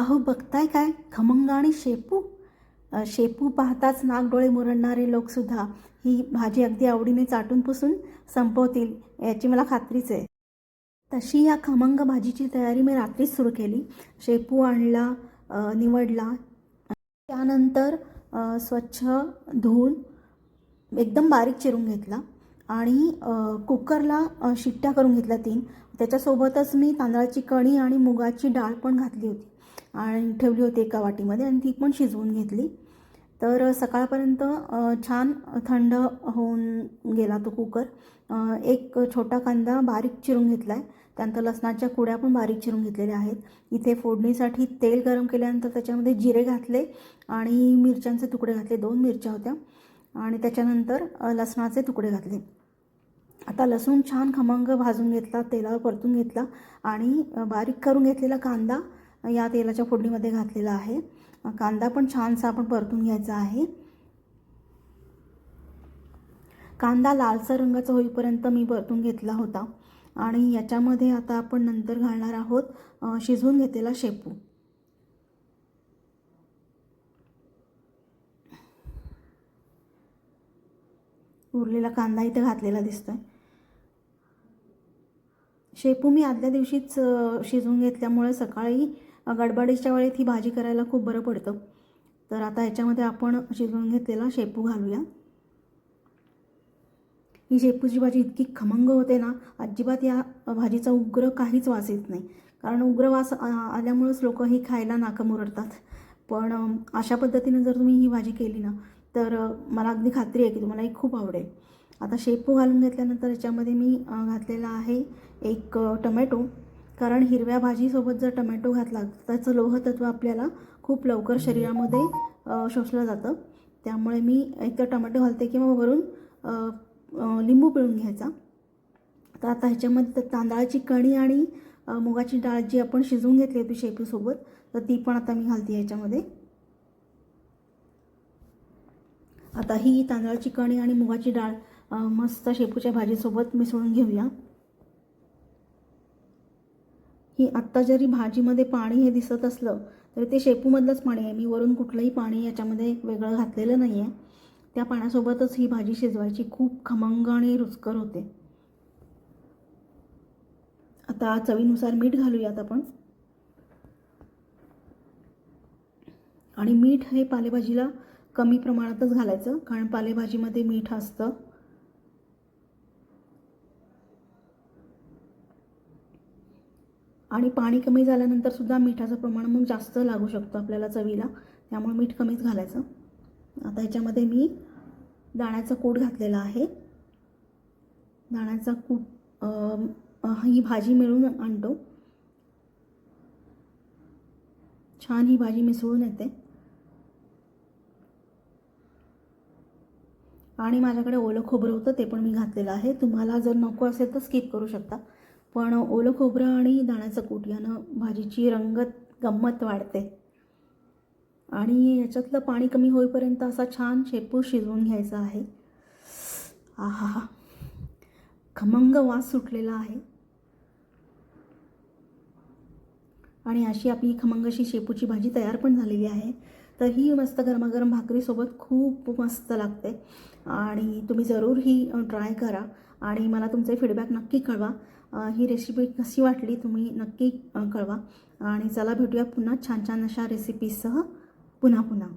अहो बघताय काय? खमंग आणि शेपू? शेपू पाहताच नागडोळे मुरडणारे लोकसुद्धा ही भाजी अगदी आवडीने चाटून पुसून संपवतील याची मला खात्रीच आहे. तशी या खमंग भाजीची तयारी मी रात्रीच सुरू केली. शेपू आणला निवडला. त्यानंतर स्वच्छ धुवून एकदम बारीक चिरून घेतला आणि कुकरला शिट्ट्या करून घेतल्या तीन. त्याच्यासोबतच मी तांदळाची कणी आणि मुगाची डाळ पण घातली होती. आणि ठेवली होती एका वाटीमध्ये आणि ती पण शिजवून घेतली. तर सकाळपर्यंत छान थंड होऊन गेला तो कुकर. एक छोटा कांदा बारीक चिरून घेतला आहे त्यानंतर लसणाच्या कुड्या पण बारीक चिरून घेतलेल्या आहेत. इथे फोडणीसाठी तेल गरम केल्यानंतर त्याच्यामध्ये जिरे घातले आणि मिरच्यांचे तुकडे घातले. दोन मिरच्या होत्या. आणि त्याच्यानंतर लसणाचे तुकडे घातले. आता लसूण छान खमंग भाजून घेतला तेलावर परतून घेतला आणि बारीक करून घेतलेला कांदा या तेलाच्या फोडणीमध्ये घातलेला आहे. कांदा पण छानसा आपण परतून घ्यायचा आहे. कांदा लालसा रंगाचा होईपर्यंत मी परतून घेतला होता. आणि याच्यामध्ये आता आपण नंतर घालणार आहोत शिजवून घेतलेला शेपू. उरलेला कांदा इथे घातलेला दिसतोय. शेपू मी आदल्या दिवशीच शिजवून घेतल्यामुळे सकाळी गडबडीच्या वेळेत ही भाजी करायला खूप बरं पडतं. तर आता याच्यामध्ये आपण शिजवून घेतलेला शेपू घालूया. ही शेपूची भाजी इतकी खमंग होते ना अजिबात या भाजीचा उग्र काहीच वास येत नाही. कारण उग्र वास आल्यामुळंच लोक ही खायला नाकमुरडतात पण अशा पद्धतीने जर तुम्ही ही भाजी केली ना तर मला अगदी खात्री आहे की तुम्हाला ही खूप आवडेल. आता शेपू घालून घेतल्यानंतर याच्यामध्ये मी घातलेला आहे एक टमॅटो. कारण हिरव्या भाजीसोबत जर टमॅटो घातला तर त्याचं लोहतत्व आपल्याला खूप लवकर शरीरामध्ये शोषलं जातं. त्यामुळे मी एकतर टमॅटो घालते किंवा वरून लिंबू पिळून घ्यायचा. तर आता ह्याच्यामध्ये तर तांदळाची कणी आणि मुगाची डाळ जी आपण शिजवून घेतली होती शेपूसोबत तर ती पण आता मी घालते ह्याच्यामध्ये. आता ही तांदळाची कणी आणि मुगाची डाळ मस्त शेपूच्या भाजीसोबत मिसळून घेऊया. ही आत्ता जरी भाजीमध्ये पाणी हे दिसत असलं तरी ते शेपूमधलंच पाणी आहे. मी वरून कुठलंही पाणी याच्यामध्ये वेगळं घातलेलं नाही आहे त्या पाण्यासोबतच ही भाजी शिजवायची. खूप खमंग आणि रुचकर होते. आता चवीनुसार मीठ घालूयात आपण. आणि मीठ हे पालेभाजीला कमी प्रमाणातच घालायचं कारण पालेभाजीमध्ये मीठ असतं. आणि पाणी कमी झाल्यानंतर सुद्धा मिठाचं प्रमाण मग जास्त लागू शकतो आपल्याला चवीला. त्यामुळे मीठ कमीच घालायचं. आता ह्याच्यामध्ये मी दाण्याचा कूट घातलेला आहे. दाण्याचा कूट ही भाजी मिळून आणतो. छान ही भाजी मिसळून येते. आणि माझ्याकडे ओलं खोबरं होतं ते पण मी घातलेलं आहे. तुम्हाला जर नको असेल तर स्किप करू शकता. पण ओलं खोबरं आणि दाण्याचं कूट यानं भाजीची रंगत गंमत वाढते. आणि याच्यातलं पाणी कमी होईपर्यंत असा छान शेपू शिजवून घ्यायचा आहे. आहा खमंग वास सुटलेला आहे. आणि अशी आपली खमंगशी शेपूची भाजी तयार पण झालेली आहे. तर ही मस्त गरमागरम भाकरीसोबत खूप मस्त लागते. आणि तुम्ही जरूर ही ट्राय करा. आणि मला तुमचे फीडबॅक नक्की कळवा. ही रेसिपी कशी वाटली तुम्ही नक्की कळवा. आणि चला भेटूया पुन्हा छान छान अशा रेसिपीसह पुन्हा पुन्हा